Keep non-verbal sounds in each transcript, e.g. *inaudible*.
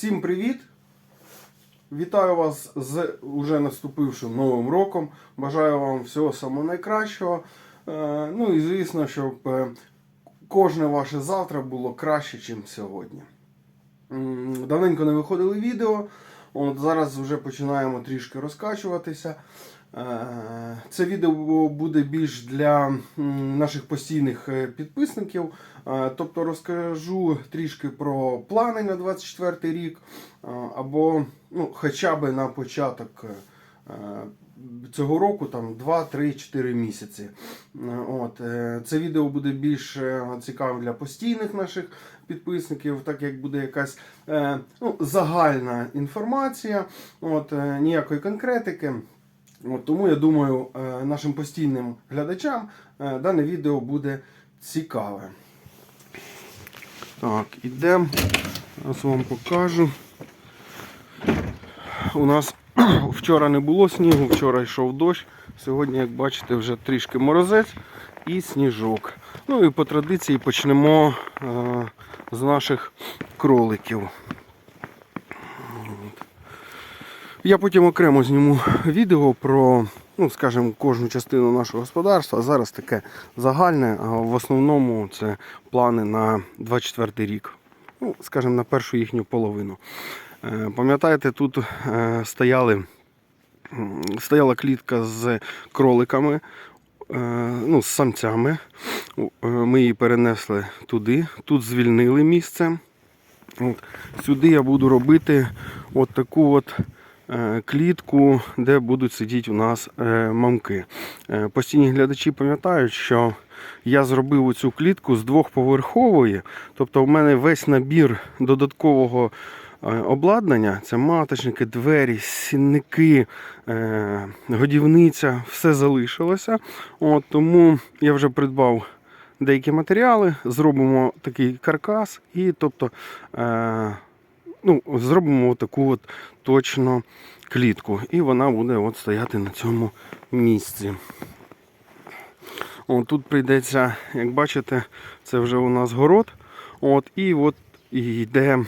Всім привіт! Вітаю вас з уже наступившим новим роком. Бажаю вам всього самого найкращого. Е, Ну і звісно, щоб е, кожне ваше завтра було краще, ніж сьогодні. Давненько не виходили відео. От зараз вже починаємо трішки розкачуватися. Е, Це відео буде більш для наших постійних е, підписників. Е, Тобто розкажу трішки про плани на 24 рік, або ну, хоча б на початок цього року, там 2, 3, 4 місяці. От, це відео буде більш цікавим для постійних наших підписників, так як буде якась ну, загальна інформація, от, ніякої конкретики. От, тому я думаю, е, нашим постійним глядачам е, дане відео буде цікаве. Так, ідемо. Зараз вам покажу. У нас *clears throat* вчора не було снігу, вчора йшов дощ. Сьогодні, як бачите, вже трішки морозець і сніжок. Ну і по традиції почнемо е, з наших кроликів. От. Я потім окремо зніму відео про, ну, скажімо, кожну частину нашого господарства. Зараз таке загальне, а в основному це плани на 24 рік. Ну, скажімо, на першу їхню половину. Е, Пам'ятаєте, тут е, стояли, стояла клітка з кроликами, е, ну, з самцями. Ми її перенесли туди, тут звільнили місце. От. Сюди я буду робити от таку от клітку, де будуть сидіти у нас е, мамки. Е, Постійні глядачі пам'ятають, що я зробив оцю клітку з двохповерхової, тобто в мене весь набір додаткового е, обладнання. Це маточники, двері, сінники, е, годівниця, все залишилося. От, тому я вже придбав деякі матеріали, зробимо такий каркас. І тобто, е, ну, зробимо таку от точно клітку. І вона буде от стояти на цьому місці. О, тут прийдеться, як бачите, це вже у нас город. От, і от йде,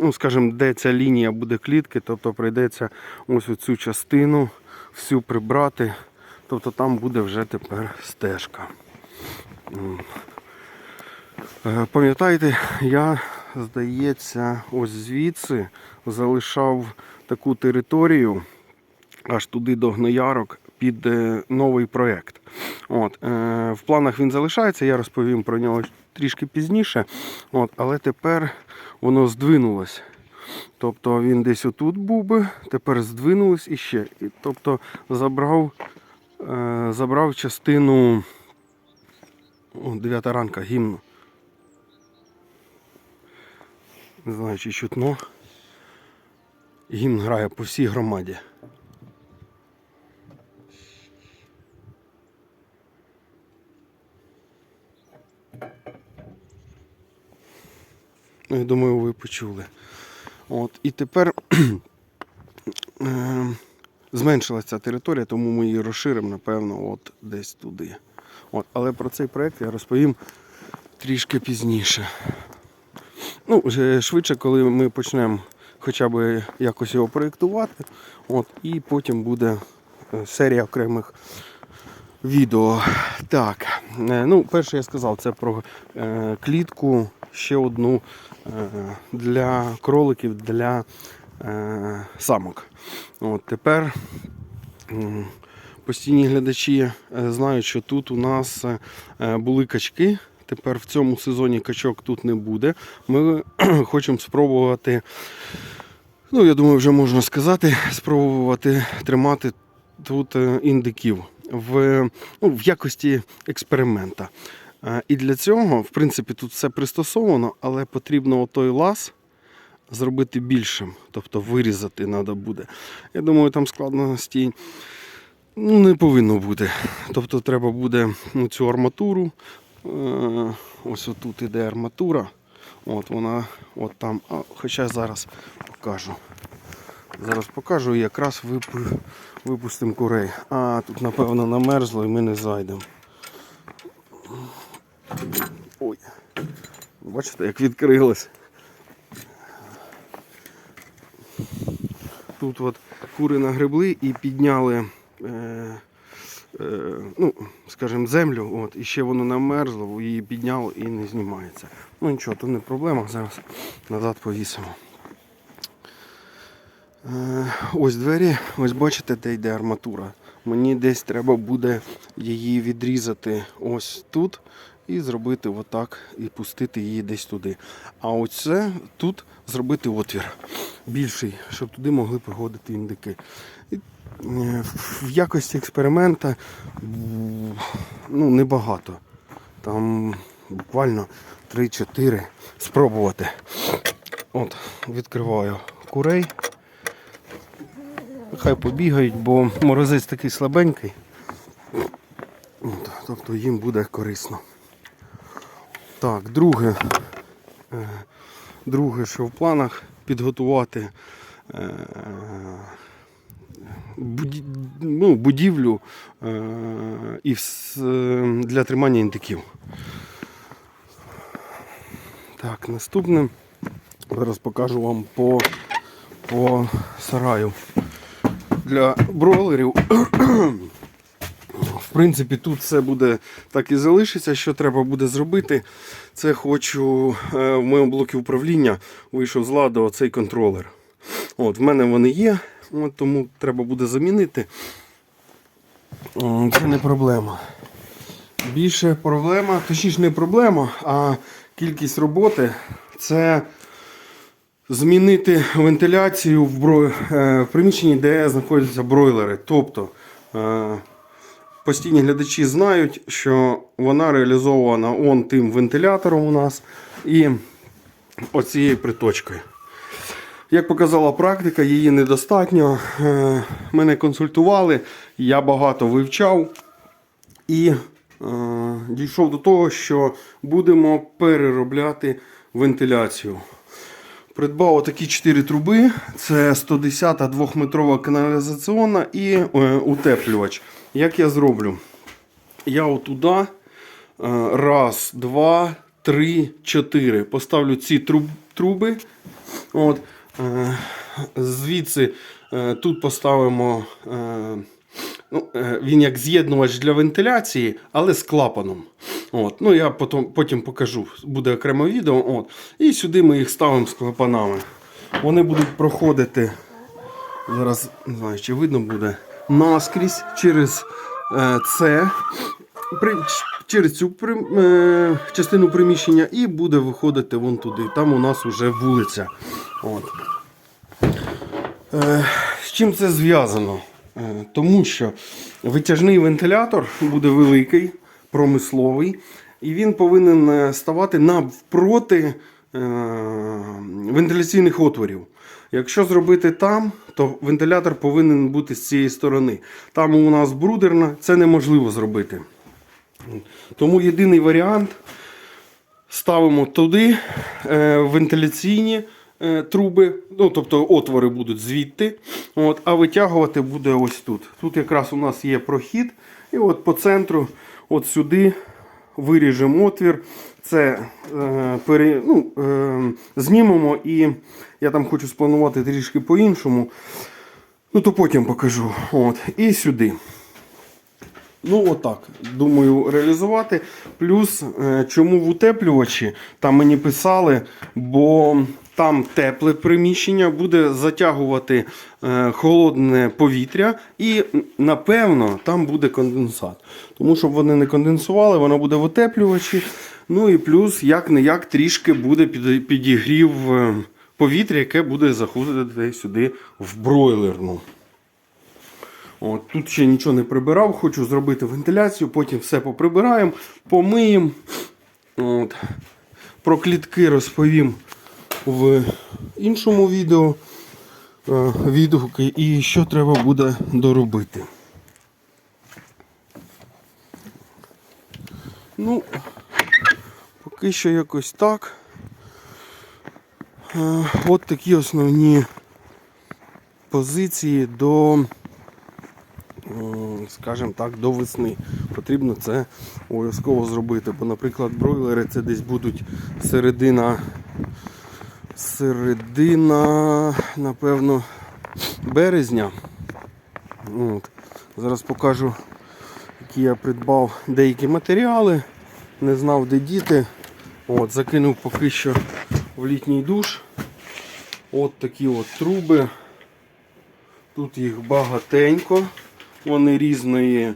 ну, скажімо, де ця лінія буде клітки, тобто прийдеться ось цю частину всю прибрати. Тобто там буде вже тепер стежка. Е, Пам'ятаєте, я, здається, ось звідси залишав таку територію аж туди до гноярок під е, новий проєкт. От, е, в планах він залишається, я розповім про нього трішки пізніше. От, але тепер воно здвинулось. Тобто він десь отут був би, тепер здвинулось іще. І, тобто забрав, е, забрав частину. О, 9 ранка гімну. Не знаю, чи чутно. Гімн грає по всій громаді. Ну, я думаю, ви почули. От, і тепер *clears throat* е, зменшилася територія, тому ми її розширимо, напевно, от десь туди. От, але про цей проект я розповім трішки пізніше. Ну, швидше, коли ми почнемо хоча б якось його проєктувати, от, і потім буде е, серія окремих відео. Так, е, ну, перше я сказав, це про е, клітку, ще одну е, для кроликів, для е, самок. От, тепер постійні глядачі е, знають, що тут у нас е, були качки. Тепер в цьому сезоні качок тут не буде. Ми *clears throat* хочемо спробувати, ну я думаю, вже можна сказати, спробувати тримати тут е, індиків в, ну, в якості експеримента. Е, І для цього, в принципі, тут все пристосовано, але потрібно отой лаз зробити більшим, тобто вирізати треба буде. Я думаю, там складності ну, не повинно бути. Тобто треба буде ну, цю арматуру. Е, Ось отут іде арматура. От вона от там. Хоча зараз покажу. Зараз покажу і якраз випу, випустимо курей. А, тут напевно намерзло і ми не зайдемо. Ой. Бачите, як відкрилось. тут от кури нагребли і підняли, ну, скажімо, землю, от, і ще воно намерзло, її підняло і не знімається. Ну нічого, то не проблема, зараз назад повісимо. Е, Ось двері, ось бачите, де йде арматура. Мені десь треба буде її відрізати ось тут і зробити отак і пустити її десь туди. А оце тут зробити отвір більший, щоб туди могли проходити індики. В якості експеримента ну, небагато. Там буквально 3-4 спробувати. От, відкриваю курей. Хай побігають, бо морозець такий слабенький. От, тобто їм буде корисно. Так, друге, е, друге, що в планах підготувати е, ну, будівлю е, і для тримання індиків. Так, наступне. Зараз покажу вам по, по сараю для бройлерів. В принципі, тут все буде так і залишиться. Що треба буде зробити, це хочу е, в моєму блокі управління вийшов з ладу цей контролер. От, в мене вони є, от, тому треба буде замінити. Це не проблема. Більше проблема, точніше не проблема, а кількість роботи це змінити вентиляцію в, бро... е, в приміщенні, де знаходяться бройлери. Тобто е, постійні глядачі знають, що вона реалізована он тим вентилятором у нас і оцією приточкою. Як показала практика, її недостатньо. Е, Мене консультували, я багато вивчав і е, дійшов до того, що будемо переробляти вентиляцію. Придбав такі 4 труби. Це 110 2-метрова каналізаційна і е, утеплювач. Як я зроблю? Я отуда раз, два, три, чотири. Поставлю ці труб, труби. От, звідси е, тут поставимо. Е, Ну, е, він як з'єднувач для вентиляції, але з клапаном. От. Ну, я потім, потім покажу, буде окреме відео. От. І сюди ми їх ставимо з клапанами. Вони будуть проходити, зараз не знаю, чи видно буде, наскрізь через е, це, при, через цю при, е, частину приміщення і буде виходити вон туди. Там у нас вже вулиця. От. Е, З чим це зв'язано? Е, Тому що витяжний вентилятор буде великий, промисловий, і він повинен е, ставати навпроти вентиляційних отворів. Якщо зробити там, то вентилятор повинен бути з цієї сторони. Там у нас брудерна, це неможливо зробити. Тому єдиний варіант ставимо туди е, вентиляційні труби, ну, тобто отвори будуть звідти, от, а витягувати буде ось тут. Тут якраз у нас є прохід, і от по центру, от сюди виріжемо отвір. Це е, пере, ну, е, знімемо і я там хочу спланувати трішки по-іншому. Ну, то потім покажу. От, і сюди. Ну, отак, думаю, реалізувати. Плюс, е, чому в утеплювачі, там мені писали, бо там тепле приміщення буде затягувати е, холодне повітря, і напевно там буде конденсат. Тому щоб вони не конденсували, воно буде в утеплювачі. Ну і плюс, як не як, трішки буде під- підігрів е, повітря, яке буде заходити сюди в бройлерну. От, тут ще нічого не прибирав, хочу зробити вентиляцію, потім все поприбираємо, помиємо. От. Про клітки розповім в іншому відео е, відгуки і що треба буде доробити. Ну, поки що якось так. Е, От такі основні позиції до скажімо так, до весни. Потрібно це обов'язково зробити. Бо, наприклад, бройлери це десь будуть середина, середина, напевно, березня. От. Зараз покажу, які я придбав деякі матеріали. Не знав, де діти. От, закинув поки що в літній душ. От такі от труби. Тут їх багатенько. Вони різної,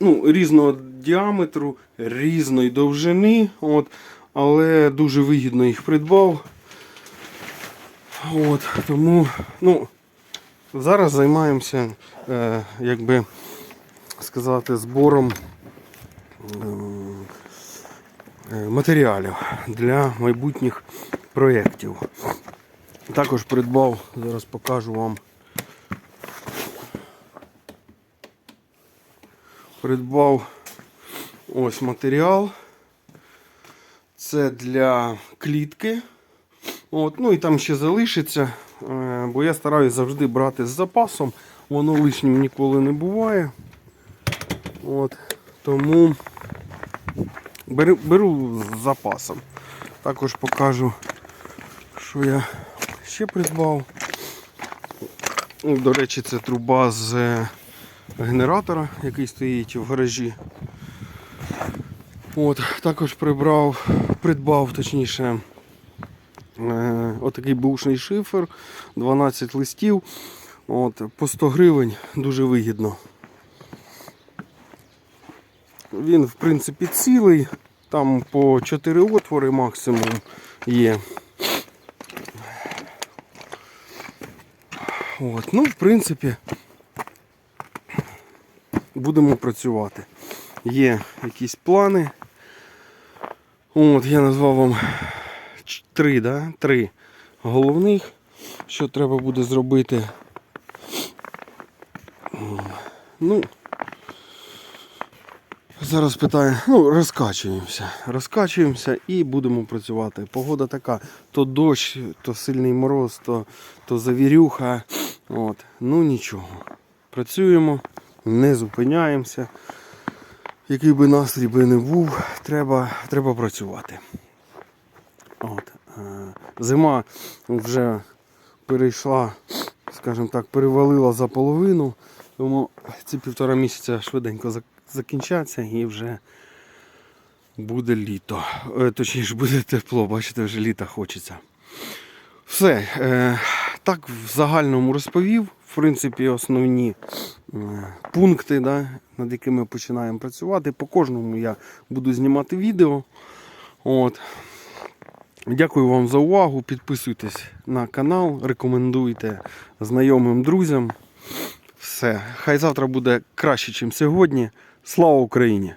ну, різного діаметру, різної довжини. От, але дуже вигідно їх придбав. От, тому ну, зараз займаємося, е, як би сказати, збором е, матеріалів для майбутніх проєктів. Також придбав, зараз покажу вам. Придбав ось матеріал. Це для клітки. От, ну і там ще залишиться, е, бо я стараюсь завжди брати з запасом. Воно лишнім ніколи не буває. От, тому беру, беру з запасом. Також покажу, що я ще придбав. Ну, До речі, це труба з е, генератора, який стоїть в гаражі. От, також прибрав, придбав, точніше, отакий бушний шифер, 12 листів. От, по 100 гривень дуже вигідно. Він, в принципі, цілий, там по 4 отвори максимум є. От, ну, в принципі, будемо працювати. Є якісь плани. От, я назвав вам три, да? три головних, що треба буде зробити. Ну, зараз питаю, ну, розкачуємося. Розкачуємося і будемо працювати. Погода така, то дощ, то сильний мороз, то, то завірюха. От. Ну нічого. Працюємо, не зупиняємося. Який би настрій би не був, треба, треба працювати. Зима вже перейшла, скажімо так, перевалила за половину, тому ці півтора місяця швиденько закінчаться і вже буде літо. Е, Точніше, буде тепло, бачите, вже літа хочеться. Все, е, так в загальному розповів. В принципі, основні е, пункти, да, над якими починаємо працювати. По кожному я буду знімати відео. От. Дякую вам за увагу. Підписуйтесь на канал, рекомендуйте знайомим друзям. Все. Хай завтра буде краще, ніж сьогодні. Слава Україні!